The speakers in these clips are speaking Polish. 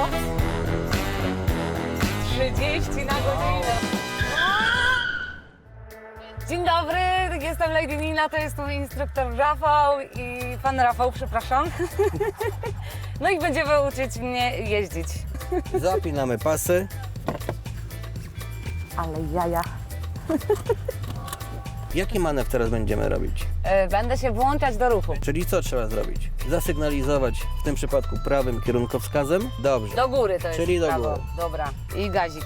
szybko. 30 na godzinę. Dzień dobry, jestem Lady Nina, to jest mój instruktor Rafał i pan Rafał, przepraszam. No i będziemy uczyć mnie jeździć. Zapinamy pasy. Ale jaja. Jaki manewr teraz będziemy robić? E, Będę się włączać do ruchu. Czyli co trzeba zrobić? Zasygnalizować w tym przypadku prawym kierunkowskazem. Dobrze. Do góry to jest Czyli do prawo. góry. Dobra. I gazik.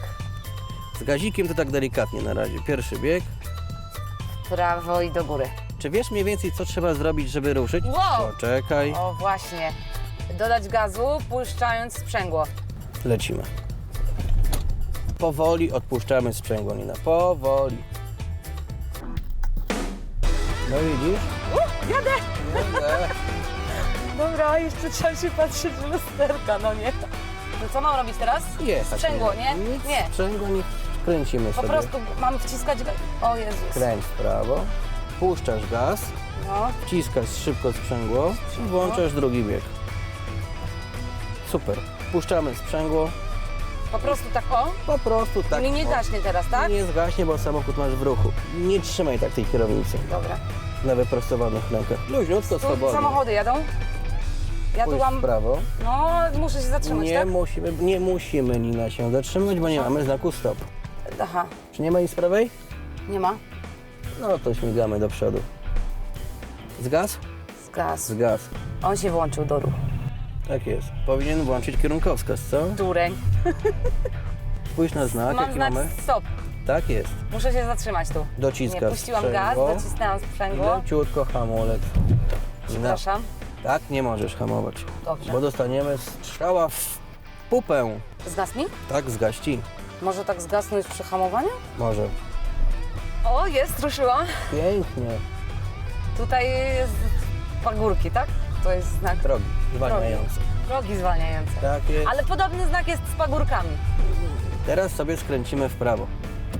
Z gazikiem to tak delikatnie na razie. Pierwszy bieg. Prawo i do góry. Czy wiesz mniej więcej, co trzeba zrobić, żeby ruszyć? Wow! Poczekaj. O właśnie. Dodać gazu, puszczając sprzęgło. Lecimy. Powoli odpuszczamy sprzęgło, Nina. Powoli. No widzisz? Jadę! Jadę. Dobra, jeszcze trzeba się patrzeć w lusterka, no nie? To co mam robić teraz? Jest. Sprzęgło, nie? Nic Nie. Sprzęgło nie kręcimy Po sobie. prostu mam wciskać gaz. O Jezus. Kręć w prawo. Puszczasz gaz. No. Wciskasz szybko sprzęgło i włączasz drugi bieg. Super. Puszczamy sprzęgło. Po prostu tak o. Po prostu tak. Mi nie o. gaśnie teraz, tak? Nie zgaśnie, bo samochód masz w ruchu. Nie trzymaj tak tej kierownicy Dobra. na wyprostowanych rękach. Luźniutko, Tu swobodnie. samochody jadą. Ja tu Pójdź mam. prawo. No, muszę się zatrzymać, Nie tak? musimy, nie musimy Nina się zatrzymać, bo nie mamy znaku stop. Aha, Czy nie ma nic z prawej? nie ma. No to śmigamy do przodu. Zgas? Gaz. Zgas. On się włączył do ruchu. Tak jest. Powinien włączyć kierunkowskaz, co? Dureń. Spójrz na znak, Mam jaki znak mamy. stop. Tak jest. Muszę się zatrzymać tu. Dociskasz Nie, puściłam gaz, sprzęgło. docisnęłam I sprzęgło. leciutko hamulec. Przepraszam. No, tak nie możesz hamować, Dobrze. bo dostaniemy strzała w pupę. Zgasnij? Tak, zgaści. Może tak zgasnąć przy hamowaniu? Może. O, jest, ruszyłam. Pięknie. Tutaj jest pagórki, tak? To jest znak Drogi, zwalniające. drogi zwalniające. Tak jest. Ale podobny znak jest z pagórkami. Teraz sobie skręcimy w prawo.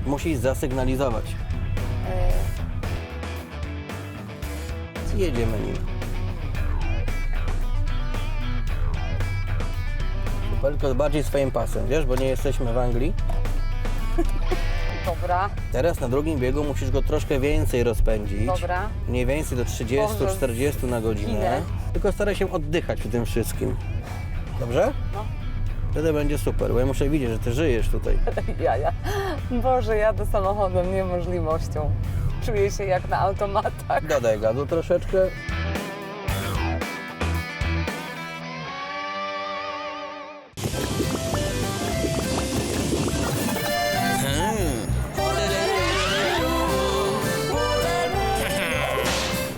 Musisz zasygnalizować. Yy, Jedziemy nim. Tylko bardziej swoim pasem, wiesz, bo nie jesteśmy w Anglii. dobra, Teraz na drugim biegu musisz go troszkę więcej rozpędzić. dobra. Mniej więcej do 30-40 na godzinę. Ile? Tylko staraj się oddychać przy tym wszystkim. Dobrze? No. Wtedy będzie super, bo ja muszę widzieć, że ty żyjesz tutaj. Jaja. Boże, jadę samochodem niemożliwością. Czuję się jak na automatach. Dodaj gazu troszeczkę.